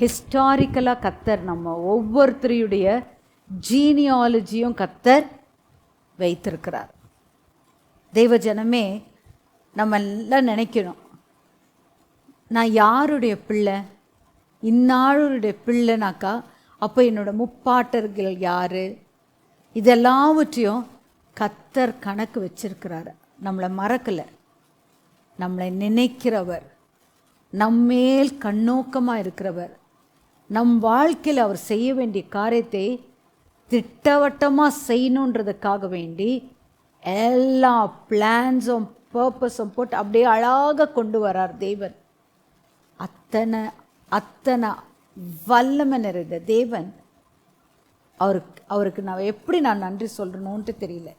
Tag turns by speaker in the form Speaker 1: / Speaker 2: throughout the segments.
Speaker 1: ஹிஸ்டாரிக்கலாக கத்தர் நம்ம ஒவ்வொருத்தரையுடைய ஜீனியாலஜியும் கத்தர் வைத்திருக்கிறார். தெய்வ ஜனமே நம்ம எல்லாம் நினைக்கணும். நான் யாருடைய பிள்ளை? இன்னாருடைய பிள்ளைனாக்கா அப்போ என்னோடய முப்பாட்டர்கள் யார்? இதெல்லாவற்றையும் கத்தர் கணக்கு வச்சிருக்கிறாரு. நம்மளை மறக்கலை. நம்மளை நினைக்கிறவர். நம்மேல் கண்ணோக்கமாக இருக்கிறவர். நம் வாழ்க்கையில் அவர் செய்ய வேண்டிய காரியத்தை திட்டவட்டமாக செய்யணுன்றதுக்காக வேண்டி எல்லா பிளான்ஸும் பர்பஸும் போட்டு அப்படியே அழகாக கொண்டு வரார் தேவன். அத்தனை அத்தனை வல்லமை நிறைந்த தேவன். அவருக்கு அவருக்கு நான் எப்படி நான் நன்றி சொல்கிறணுன்ட்டு தெரியல.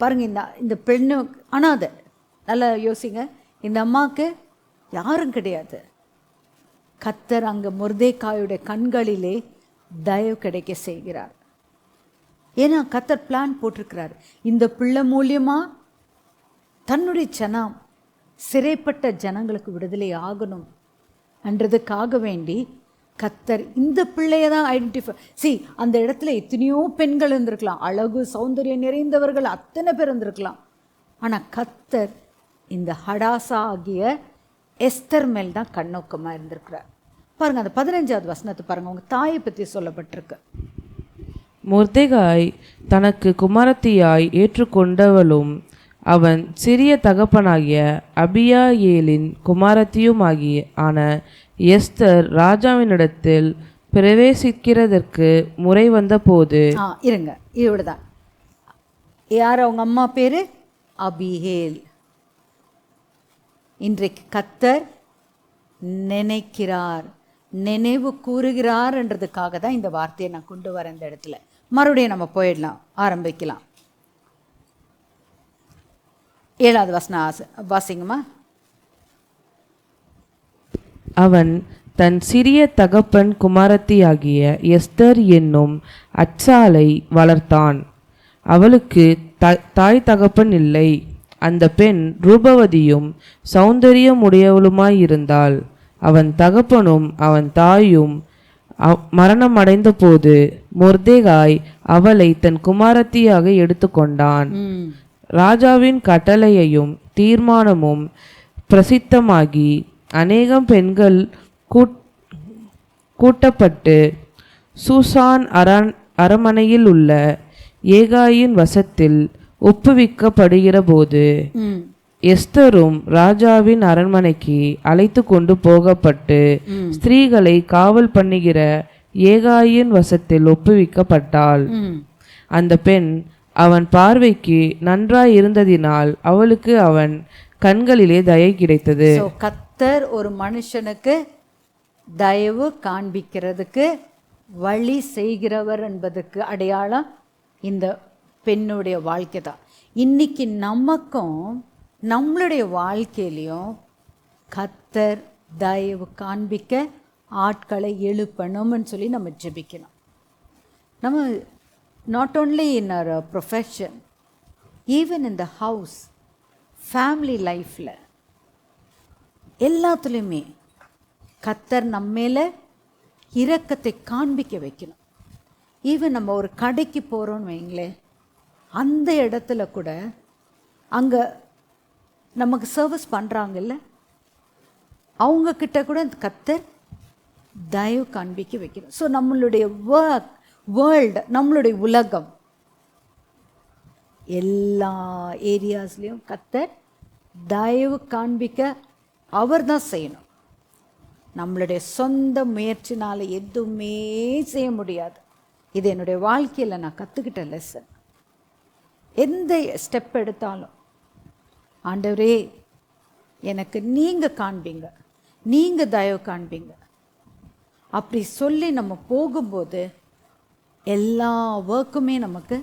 Speaker 1: பாருங்கள் இந்த இந்த பெண்ணு ஆனால் அதை நல்லா யோசிங்க. இந்த அம்மாவுக்கு யாரும் கிடையாது. கத்தர் அங்கே முர்தேக்காயுடைய கண்களிலே தயவு கிடைக்க செய்கிறார். ஏன்னா கத்தர் பிளான் போட்டிருக்கிறார். இந்த பிள்ளை மூலியமாக தன்னுடைய ஜனம் சிறைப்பட்ட ஜனங்களுக்கு விடுதலை ஆகணும் என்றதுக்காக வேண்டி கத்தர் இந்த பிள்ளைய தான் ஐடென்டிஃபை சி அந்த இடத்துல எத்தனையோ பெண்கள் இருந்திருக்கலாம். அழகு சௌந்தரியம் நிறைந்தவர்கள் அத்தனை பேர் இருந்திருக்கலாம். ஆனால் கத்தர் இந்த ஹடாசா ஆகிய எஸ்தர் மேல் தான் கண்ணோக்கமாக இருந்திருக்கிறார். பாருங்க அந்த பதினஞ்சாவது வசனத்தை பாருங்க உங்க தாயை பற்றி சொல்லப்பட்டிருக்கு.
Speaker 2: முர்தெகாய் தனக்கு குமாரத்தியாய் ஏற்றுக்கொண்டவளும் அவன் சிறிய தகப்பனாகிய அபியாயேலின் குமாரத்தியுமாகிய ஆன எஸ்தர் ராஜாவினிடத்தில் பிரவேசிக்கிறதற்கு முறை வந்தபோது
Speaker 1: ஆ இருங்க இவட தான் யார் அவங்க அம்மா பேர்? அபிஹேல். இன்றைக்கு கத்தர் நினைக்கிறார் நினைவு கூறுகிறார்ன்றதுக்காக தான் இந்த வார்த்தையை நான் கொண்டு வரேன் இந்த இடத்துல. மறுபடியும் நம்ம போயிடலாம் ஆரம்பிக்கலாம். ஏழாவது வசனம் ஆசை வாசிங்கம்மா.
Speaker 2: அவன் தன் சிறிய தகப்பன் குமாரத்தியாகிய எஸ்தர் என்னும் அச்சாலை வளர்த்தான். அவளுக்கு த தாய் தகப்பன் இல்லை. அந்த பெண் ரூபவதியும் சௌந்தரியமுடையவளுமாயிருந்தாள் அவன் தகப்பனும் அவன் தாயும் அவ்- மரணமடைந்தபோது மொர்தேகாய் அவளை தன் குமாரத்தியாக எடுத்துக்கொண்டான். ராஜாவின் கட்டளையையும் தீர்மானமும் பிரசித்தமாகி அநேகம் பெண்கள் கூட் கூட்டப்பட்டு சூசான் அரண் அரமனையில் உள்ள ஏகாயின் வசத்தில் ஒப்புவிக்கப்படுகிற போது எஸ்தரும் ராஜாவின் அரண்மனைக்கு அழைத்து கொண்டு போகப்பட்டு ஸ்திரீகளை காவல் பண்ணுகிற ஏகாயின் வசத்தில் ஒப்புவிக்கப்பட்டாள். அந்த பெண் அவன் பார்வைக்கு நன்றாய் இருந்ததினால் அவளுக்கு அவன் கண்களிலே தயை கிடைத்தது.
Speaker 1: கத்தர் ஒரு மனுஷனுக்கு தயவு காண்பிக்கிறதுக்கு வழி செய்கிறவர் என்பதுக்கு அடையாளம் இந்த பெண்ணுடைய வாழ்க்கை தான். இன்றைக்கி நமக்கும் நம்மளுடைய வாழ்க்கையிலையும் கத்தர் தயவு காண்பிக்க ஆட்களை எழுப்பணும்னு சொல்லி நம்ம ஜெபிக்கணும். நம்ம not only in our profession even in the house family லைஃப்பில் எல்லாத்துலேயுமே கத்தர் நம்மேல இரக்கத்தை காண்பிக்க வைக்கணும். ஈவன் நம்ம ஒரு கடைக்கு போகிறோன்னு வைங்களேன் அந்த இடத்துல கூட அங்கே நமக்கு சர்வீஸ் பண்ணுறாங்கல்ல அவங்கக்கிட்ட கூட கத்தர் தயவு காண்பிக்க வைக்கணும் ஸோ நம்மளுடைய ஒர்க் வேர்ல்டு நம்மளுடைய உலகம் எல்லா ஏரியாஸ்லேயும் கத்தர் தயவு காண்பிக்க அவர் தான் செய்யணும். நம்மளுடைய சொந்த முயற்சினால் எதுவுமே செய்ய முடியாது. இது என்னுடைய வாழ்க்கையில் நான் கற்றுக்கிட்ட லெசன் எந்த ஸ்டெப் எடுத்தாலும் ஆண்டவரே எனக்கு நீங்கள் காண்பீங்க நீங்கள் தயவு காண்பீங்க. அப்படி சொல்லி நம்ம போகும்போது எல்லா ஒர்க்குமே நமக்கு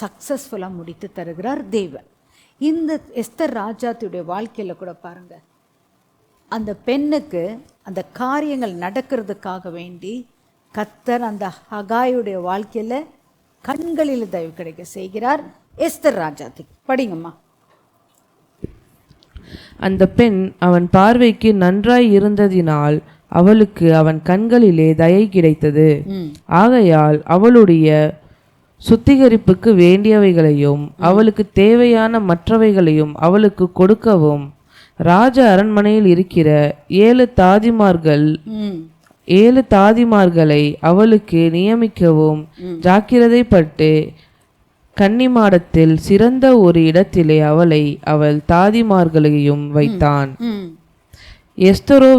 Speaker 1: சக்ஸஸ்ஃபுல்லாக முடித்து தருகிறார் தேவன். இந்த எஸ்தர் ராஜாத்தியுடைய வாழ்க்கையில் கூட பாருங்கள் அந்த பெண்ணுக்கு அந்த காரியங்கள் நடக்கிறதுக்காக வேண்டி கத்தர் அந்த ஹகாயுடைய வாழ்க்கையில் கண்களில் தயவு கிடைக்க செய்கிறார். எஸ்தர் ராஜாத்திக்கு படிங்கம்மா.
Speaker 2: அந்த பெண் அவன் பார்வைக்கு நன்றாய் இருந்ததினால் அவளுக்கு அவன் கண்களிலே தயை கிடைத்தது. ஆகையால் அவளுடைய சுத்திகரிப்புக்கு வேண்டியவைகளையும் அவளுக்கு தேவையான மற்றவைகளையும் அவளுக்கு கொடுக்கவும் ராஜ அரண்மனையில் இருக்கிற ஏழு தாதிமார்கள் ஏழு தாதிமார்களை அவளுக்கு நியமிக்கவும் ஜாக்கிரதைப்பட்டு கன்னிமாடத்தில் சிறந்த ஒரு இடத்திலே அவளை அவள் தாதிமார்களையும் வைத்தான். எஸ்தரோ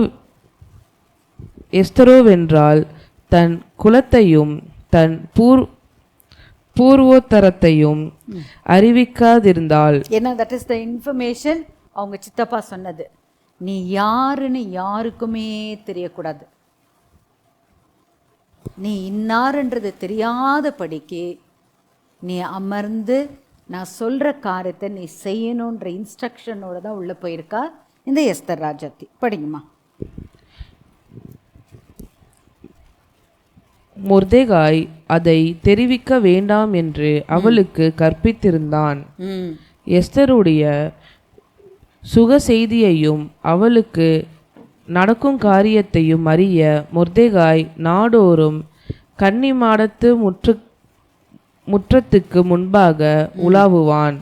Speaker 2: எஸ்தரோவென்றால் தன் குலத்தையும் தன் பூர் பூர்வோத்தரத்தையும் அறிவிக்காதிருந்தால்
Speaker 1: ஏன்னா தட் இஸ் த இன்ஃபர்மேஷன் அவங்க சித்தப்பா சொன்னது. நீ யாருன்னு யாருக்குமே தெரியக்கூடாது. நீ இன்னாருன்றது தெரியாதபடிக்கு நீ அமர்ந்து நான் சொல்கிற காரியத்தை நீ செய்யணுன்ற இன்ஸ்ட்ரக்ஷனோட தான் உள்ளே போயிருக்கா? இந்த எஸ்தர் ராஜாத்தி படிங்கம்மா.
Speaker 2: முர்தேகாய் அதை தெரிவிக்க வேண்டாம் என்று அவளுக்கு கற்பித்திருந்தான். எஸ்தருடைய சுக செய்தியையும் அவளுக்கு நடக்கும் காரியத்தையும் அறிய முர்தேகாய் நாடோறும் கன்னிமாடத்து முற்று முற்றத்துக்கு முன்பாக உலாவுவான்.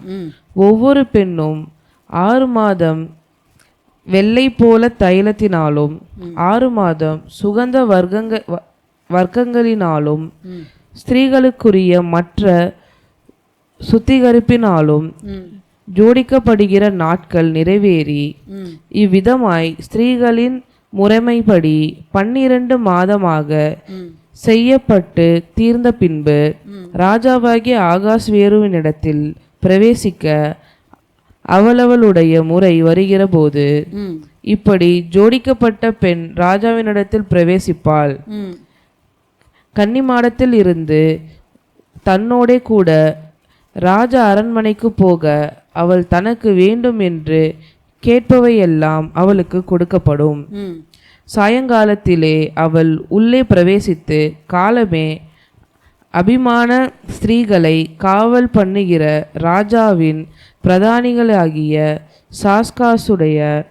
Speaker 2: ஒவ்வொரு பெண்ணும் ஆறு மாதம் வெள்ளை போல தைலத்தினாலும் ஆறு மாதம் சுகந்த வர்க்கங்க வர்க்கங்களினாலும் ஸ்திரீகளுக்குரிய மற்ற சுத்திகரிப்பினாலும் ஜோடிக்கப்படுகிற நாட்கள் நிறைவேறி இவ்விதமாய் ஸ்திரீகளின் முறைமைப்படி பன்னிரண்டு மாதமாக செய்யப்பட்டு தீர்ந்த பின்பு ராஜாவாகிய ஆகாஸ்வேருவினிடத்தில் பிரவேசிக்க அவளவளுடைய முறை வருகிறபோது
Speaker 1: ம்.
Speaker 2: இப்படி ஜோடிக்கப்பட்ட பெண் ராஜாவினிடத்தில் பிரவேசிப்பாள். கன்னிமாடத்தில் இருந்து தன்னோடே கூட ராஜ அரண்மனைக்கு போக அவள் தனக்கு வேண்டும் என்று கேட்பவையெல்லாம் அவளுக்கு கொடுக்கப்படும். சாயங்காலத்திலே அவள் உள்ளே பிரவேசித்து காலமே அபிமான ஸ்திரீகளை காவல் பண்ணுகிற ராஜாவின் பிரதானிகளாகிய சாஸ்காசுடைய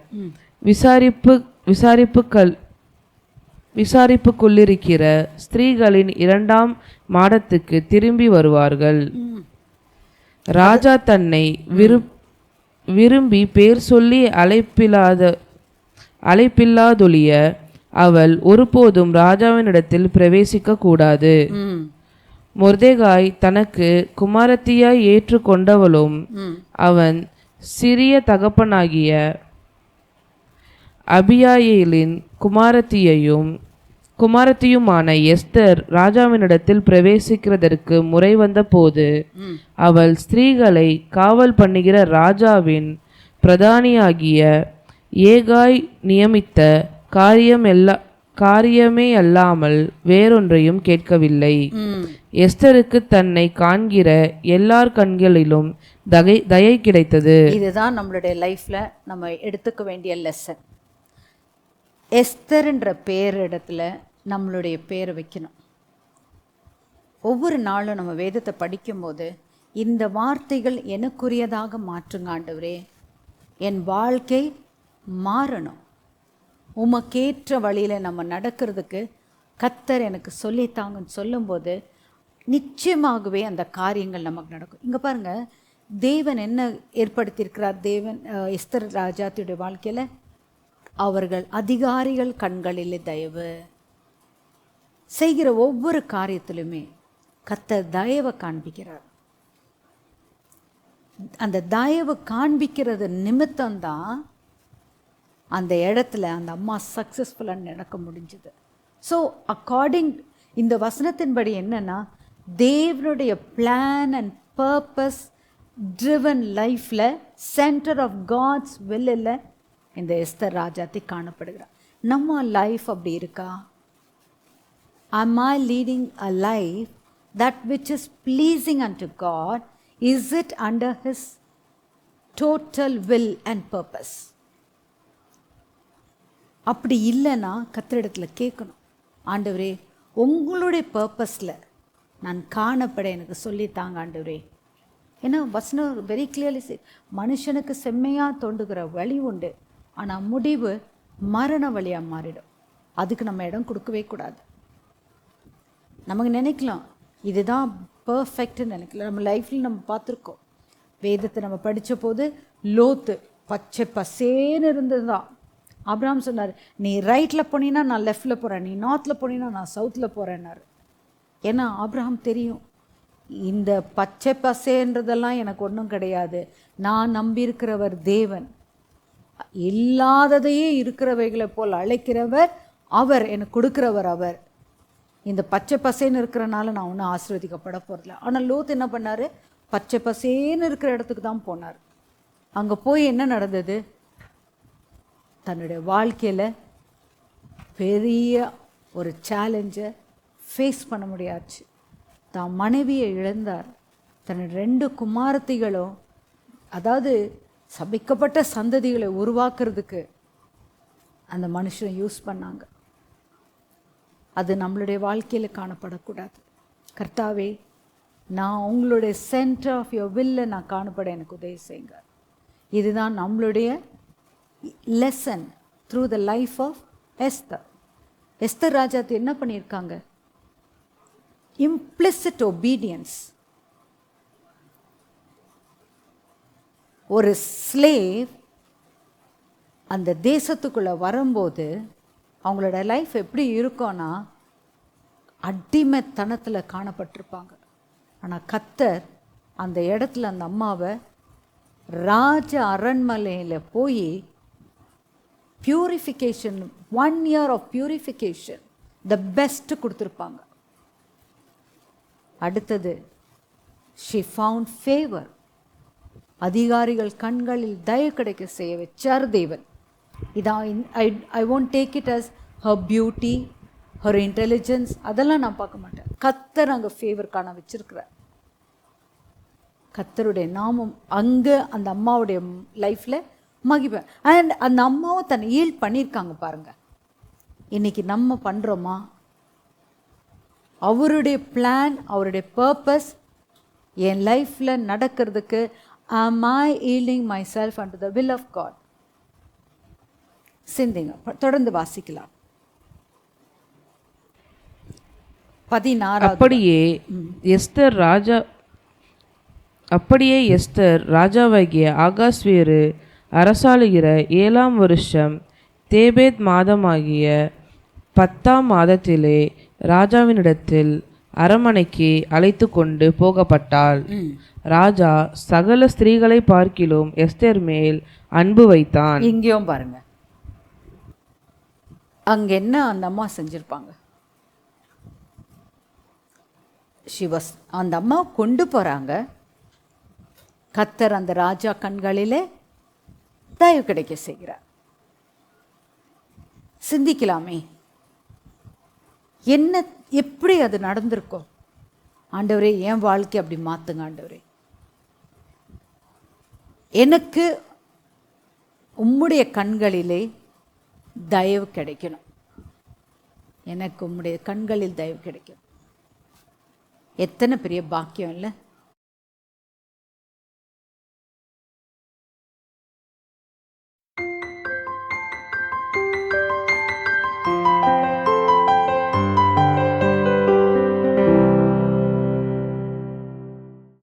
Speaker 2: விசாரிப்பு விசாரிப்புக்கள் விசாரிப்புக்குள்ளிருக்கிற ஸ்திரீகளின் இரண்டாம் மாடத்துக்கு திரும்பி வருவார்கள். ராஜா தன்னை விரு விரும்பி பேர் சொல்லி அழைப்பில்லாத அழைப்பில்லாதொழிய அவள் ஒருபோதும் ராஜாவினிடத்தில் பிரவேசிக்க கூடாது மொர்தேகாய் தனக்கு குமாரத்தியாய் ஏற்றுக்கொண்டவளும் அவன் சிறிய தகப்பனாகிய அபியாயேலின் குமாரத்தியையும் குமாரத்தியுமான எஸ்தர் ராஜாவினிடத்தில் பிரவேசிக்கிறதற்கு முறை வந்தபோது
Speaker 1: ம்.
Speaker 2: அவள் ஸ்திரீகளை காவல் பண்ணுகிற ராஜாவின் பிரதானியாகிய ஏகாய் நியமித்த காரியம் எல்லா காரியமே அல்லாமல் வேறொன்றையும் கேட்கவில்லை. எஸ்தருக்கு தன்னை காண்கிற எல்லார் கண்களிலும் தகை தயை கிடைத்தது.
Speaker 1: இதுதான் நம்மளுடைய லைஃப்ல நம்ம எடுத்துக்க வேண்டிய லெசன் எஸ்தர்ன்ற பேர் இடத்துல நம்மளுடைய பேரை வைக்கணும். ஒவ்வொரு நாளும் நம்ம வேதத்தை படிக்கும்போது இந்த வார்த்தைகள் எனக்குரியதாக மாற்றுங்க ஆண்டவரே. என் வாழ்க்கை மாறணும். உமக்கேற்ற வழியில் நம்ம நடக்கிறதுக்கு கத்தர் எனக்கு சொல்லித்தாங்கன்னு சொல்லும்போது நிச்சயமாகவே அந்த காரியங்கள் நமக்கு நடக்கும். இங்கே பாருங்கள் தேவன் என்ன ஏற்படுத்தியிருக்கிறார்? தேவன் அஹ், எஸ்தர் ராஜாத்தியுடைய வாழ்க்கையில்? அவர்கள் அதிகாரிகள் கண்களில் தயவு. செய்கிற ஒவ்வொரு காரியத்திலுமே கத்தர் தயவை காண்பிக்கிறார். அந்த தயவு காண்பிக்கிறது நிமித்தம்தான் அந்த இடத்துல அந்த அம்மா சக்ஸஸ்ஃபுல்லாக நடக்க முடிஞ்சுது. ஸோ அக்கார்டிங் இந்த வசனத்தின்படி என்னென்னா தேவனுடைய பிளான் அண்ட் பர்பஸ் ட்ரிவன் லைஃப்பில் சென்டர் ஆஃப் காட்ஸ் வெல்லில் இந்த எஸ்தர் ராஜாத்தி காணப்படுகிறார். நம்ம லைஃப் அப்படி இருக்கா? Am I leading a life that which is pleasing and to God is it under his total will and purpose அப்படி இல்லைன்னா கத்திரிடத்தில் கேட்கணும். ஆண்டவரே உங்களுடைய பர்பஸில் நான் காணப்பட எனக்கு சொல்லித்தாங்க ஆண்டவரே. ஏன்னா வசனம் வெரி கிளியர்லி மனுஷனுக்கு செம்மையாக தோண்டுகிற வழி உண்டு. ஆனால் முடிவு மரண வழியாக மாறிடும். அதுக்கு நம்ம இடம் கொடுக்கவே கூடாது. நமக்கு நினைக்கலாம் இதுதான் பர்ஃபெக்ட்னு நினைக்கலாம். நம்ம லைஃப்பில் நம்ம பார்த்துருக்கோம். வேதத்தை நம்ம படித்த போது லோத்து பச்சை பசேன்னு இருந்தது தான் அப்ராம் சொன்னார் நீ ரைட்டில் போனீன்னா நான் லெஃப்டில் போகிறேன் நீ நார்த்தில் போனீன்னா நான் சவுத்தில் போகிறேன்னாரு ஏன்னா ஆப்ரஹாம் தெரியும் இந்த பச்சை பசேன்றதெல்லாம் எனக்கு ஒன்றும் கிடையாது. நான் நம்பியிருக்கிறவர் தேவன். இல்லாததையே இருக்கிறவைகளை போல் அழைக்கிறவர் அவர் எனக்கு கொடுக்கிறவர் அவர். இந்த பச்சை பசேன்னு இருக்கிறனால நான் ஒன்றும் ஆசீர்வதிக்கப்பட போகிறதில்ல ஆனால் லோத் என்ன பண்ணார்? பச்சை பசேன்னு இருக்கிற இடத்துக்கு தான் போனார். அங்கே போய் என்ன நடந்தது? தன்னுடைய வாழ்க்கையில் பெரிய ஒரு சேலஞ்சை ஃபேஸ் பண்ண முடியாச்சு. தான் மனைவியை இழந்தார். தன் ரெண்டு குமாரத்திகளும் அதாவது சபிக்கப்பட்ட சந்ததிகளை உருவாக்குறதுக்கு அந்த மனுஷன் யூஸ் பண்ணாங்க. அது நம்மளுடைய வாழ்க்கையில் காணப்படக்கூடாது. கர்த்தாவே நான் உங்களுடைய சென்டர் ஆஃப் யுவர் வில்ல நான் காணப்பட எனக்கு உதவி செய்யுங்க. இதுதான் நம்மளுடைய lesson through the life of Esther Esther ராஜாத்து என்ன பண்ணியிருக்காங்க? இம்ப்ளிசிட் ஒபீடியன்ஸ் ஒரு ஸ்லேவ் அந்த தேசத்துக்குள்ளே வரும்போது அவங்களோட லைஃப் எப்படி இருக்கும்னா அடிமைத்தனத்தில் காணப்பட்டிருப்பாங்க. ஆனால் கத்தர் அந்த இடத்துல அந்த அம்மாவை ராஜ அரண்மனையில் போய் purification one year of purification the best கொடுத்துருப்பாங்க. அடுத்தது ஷி ஃபவுண்ட் ஃபேவர் அதிகாரிகள் கண்களில் தயவு கிடைக்க செய்ய வச்சார் தேவன். இதான் I I won't take it as her beauty her intelligence அதெல்லாம் நான் பார்க்க மாட்டேன். கத்தர் அங்கே ஃபேவர் காண வச்சிருக்கிறார். கத்தருடைய நாமம் அங்கே அந்த அம்மாவுடைய லைஃப்பில் மகிப்ப அண்ட் அந்த அம்மாவும் தன்னை ஈல் பண்ணியிருக்காங்க பாருங்க. இன்னைக்கு நம்ம பண்ணுறோமா அவருடைய பிளான் அவருடைய பர்பஸ் என் லைஃப்பில் நடக்கிறதுக்கு am I yielding myself unto the will of God? சிந்திங்க. ப- தொடர்ந்து வாசிக்கலாம். பதினாறாவது
Speaker 2: அப்படியே எஸ்தர் ராஜா அப்படியே எஸ்தர் ராஜாவாகிய ஆகாஸ்வேரு அரசாளுகிற ஏழாம் வருஷம் தேபேத் மாதமாகிய பத்தாம் மாதத்திலே ராஜாவினிடத்தில் அரமனைக்கு அழைத்து கொண்டு போகப்பட்டாள் ராஜா சகல ஸ்திரீகளை பார்க்கிலும் எஸ்தர் மேல் அன்பு வைத்தான்.
Speaker 1: இங்கேயும் பாருங்க. அங்க என்ன அந்த அம்மா செஞ்சிருப்பாங்க? சிவஸ் அந்த அம்மா கொண்டு போறாங்க. கத்தர் அந்த ராஜா கண்களிலே தயவு கிடைக்க செய்கிறார். சிந்திக்கலாமே. என்ன எப்படி அது நடந்திருக்கும் ஆண்டவரே என் வாழ்க்கை அப்படி மாத்துங்க ஆண்டவரே. எனக்கு உம்முடைய கண்களிலே தயவு கிடைக்கணும். எனக்கு உம்முடைய கண்களில் தயவு கிடைக்கும் எத்தனை பெரிய பாக்கியம் இல்லை?